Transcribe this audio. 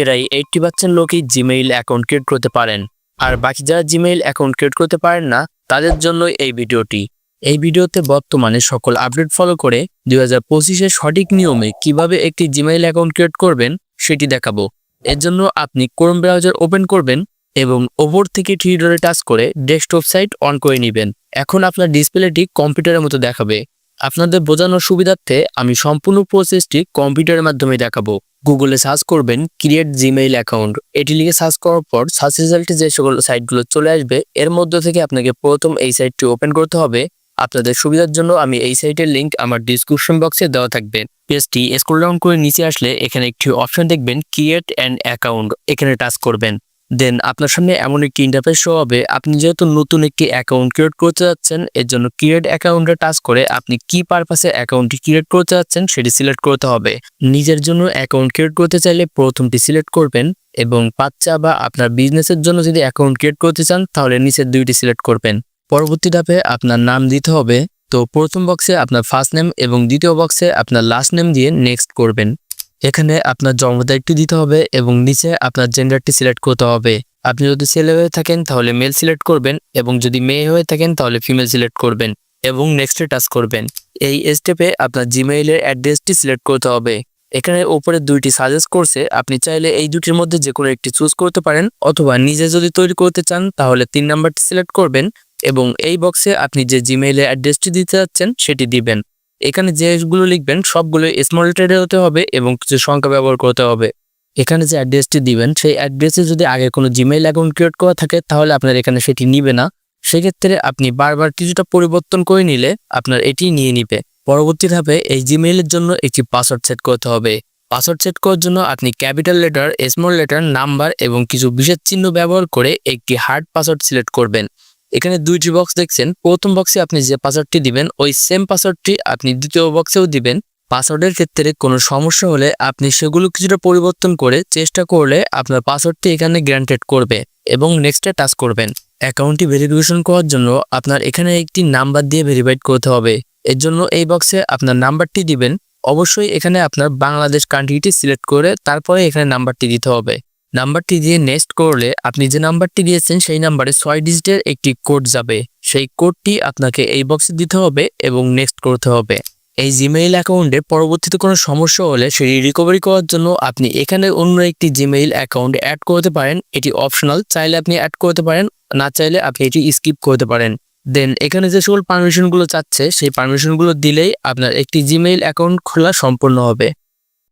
প্রায় eighty percent লোকই Gmail account create করতে পারেন। আর বাকি যারা জিমেইল অ্যাকাউন্ট ক্রিয়েট করতে পারেন না, তাদের জন্যই এই ভিডিওটি। এই ভিডিওতে বর্তমানে সকল আপডেট ফলো করে দুই হাজার পঁচিশের সঠিক নিয়মে কীভাবে একটি জিমেইল অ্যাকাউন্ট ক্রিয়েট করবেন, সেটি দেখাবো। এর জন্য আপনি ক্রোম ব্রাউজার ওপেন করবেন এবং ওপর থেকে থ্রি ডটে টাচ করে ডেস্কটপ সাইট অন করে নেবেন। এখন আপনার ডিসপ্লেটি কম্পিউটারের মতো দেখাবে। আপনাদের বোঝানোর সুবিধার্থে আমি সম্পূর্ণ প্রসেসটি কম্পিউটারের মাধ্যমে দেখাবো। গুগলে সার্চ করবেন ক্রিয়েট জিমেইল অ্যাকাউন্ট এটি লিখে সার্চ করার পর সার্চ রেজাল্টে যে সকল সাইটগুলো চলে আসবে, এর মধ্যে থেকে আপনাকে প্রথম এই সাইটটি ওপেন করতে হবে। আপনাদের সুবিধার জন্য আমি এই সাইটের লিঙ্ক আমার ডিসক্রিপশন বক্সে দেওয়া থাকবে। পেজটি স্ক্রল ডাউন করে নিচে আসলে এখানে একটি অপশন দেখবেন ক্রিয়েট অ্যান্ড অ্যাকাউন্ট এখানে টাচ করবেন। দেন আপনার সামনে এমন একটি ইন্টারফেস শো হবে। আপনি যেহেতু নতুন একটি অ্যাকাউন্ট ক্রিয়েট করতে যাচ্ছেন, এর জন্য ক্রিয়েট অ্যাকাউন্টে টাচ করে আপনি কি পারপাসে অ্যাকাউন্টটি ক্রিয়েট করতে যাচ্ছেন সেটি সিলেক্ট করতে হবে। নিজের জন্য অ্যাকাউন্ট ক্রিয়েট করতে চাইলে প্রথমটি সিলেক্ট করবেন এবং বাচ্চা বা আপনার বিজনেসের জন্য যদি অ্যাকাউন্ট ক্রিয়েট করতে চান, তাহলে নিচের দুইটি সিলেক্ট করবেন। পরবর্তী ধাপে আপনার নাম দিতে হবে। তো প্রথম বক্সে আপনার ফার্স্ট নেম এবং দ্বিতীয় বক্সে আপনার লাস্ট নেম দিয়ে নেক্সট করবেন। এখানে আপনার জন্ম তারিখটি দিতে হবে এবং নিচে আপনার জেন্ডারটি সিলেক্ট করতে হবে। আপনি যদি ছেলে হয়ে থাকেন, তাহলে মেল সিলেক্ট করবেন এবং যদি মেয়ে হয়ে থাকেন, তাহলে ফিমেল সিলেক্ট করবেন এবং নেক্সটে টাচ করবেন। এই স্টেপে আপনার জিমেইলের অ্যাড্রেসটি সিলেক্ট করতে হবে। এখানে উপরে দুইটি সাজেস্ট করছে, আপনি চাইলে এই দুটির মধ্যে যে কোনো একটি চুজ করতে পারেন অথবা নিজে যদি তৈরি করতে চান, তাহলে তিন নাম্বারটি সিলেক্ট করবেন এবং এই বক্সে আপনি যে জিমেইলের অ্যাড্রেসটি দিতে যাচ্ছেন, সেটি দিবেন। এখানে যেগুলো লিখবেন, সবগুলো স্মল লেটারে হতে হবে এবং কিছু সংখ্যা ব্যবহার করতে হবে। এখানে যে অ্যাড্রেসটি দিবেন, সেই অ্যাড্রেসে যদি আগে কোনো জিমেইল অ্যাকাউন্ট ক্রিয়েট করা থাকে, তাহলে আপনার এখানে সেটি নিবে না। সেক্ষেত্রে আপনি বারবার কিছুটা পরিবর্তন করে নিলে আপনার এটি নিয়ে নিবে। পরবর্তী ধাপে এই জিমেইলের জন্য একটি পাসওয়ার্ড সেট করতে হবে। পাসওয়ার্ড সেট করার জন্য আপনি capital letter small letter number এবং কিছু বিশেষ চিহ্ন ব্যবহার করে একটি হার্ড পাসওয়ার্ড সিলেক্ট করবেন। এখানে দুইটি বক্স দেখছেন। প্রথম বক্সে আপনি যে পাসওয়ার্ডটি দিবেন, ওই সেম পাসওয়ার্ডটি আপনি দ্বিতীয় বক্সেও দিবেন। পাসওয়ার্ডের ক্ষেত্রে কোনো সমস্যা হলে আপনি সেগুলো কিছুটা পরিবর্তন করে চেষ্টা করলে আপনার পাসওয়ার্ডটি এখানে গ্র্যান্টেড করবে এবং নেক্সটে টাচ করবেন। অ্যাকাউন্টটি ভেরিফিকেশন করার জন্য আপনার এখানে একটি নাম্বার দিয়ে ভেরিফাইড করতে হবে। এর জন্য এই বক্সে আপনার নাম্বারটি দিবেন। অবশ্যই এখানে আপনার বাংলাদেশ কান্ট্রিটি সিলেক্ট করে তারপরে এখানে নাম্বারটি দিতে হবে। নাম্বারটি দিয়ে নেক্সট করলে আপনি যে নাম্বারটি দিয়েছেন সেই নাম্বারে ছয় ডিজিটের একটি কোড যাবে। সেই কোডটি আপনাকে এই বক্সে দিতে হবে এবং নেক্সট করতে হবে। এই জিমেইল অ্যাকাউন্টে পরবর্তীতে কোনো সমস্যা হলে সেটি রিকভারি করার জন্য আপনি এখানে অন্য একটি জিমেইল অ্যাকাউন্ট অ্যাড করতে পারেন। এটি অপশনাল, চাইলে আপনি অ্যাড করতে পারেন, না চাইলে আপনি এটি স্কিপ করতে পারেন। দেন এখানে যে সকল পারমিশনগুলো চাচ্ছে, সেই পারমিশনগুলো দিলেই আপনার একটি জিমেইল অ্যাকাউন্ট খোলা সম্পূর্ণ হবে।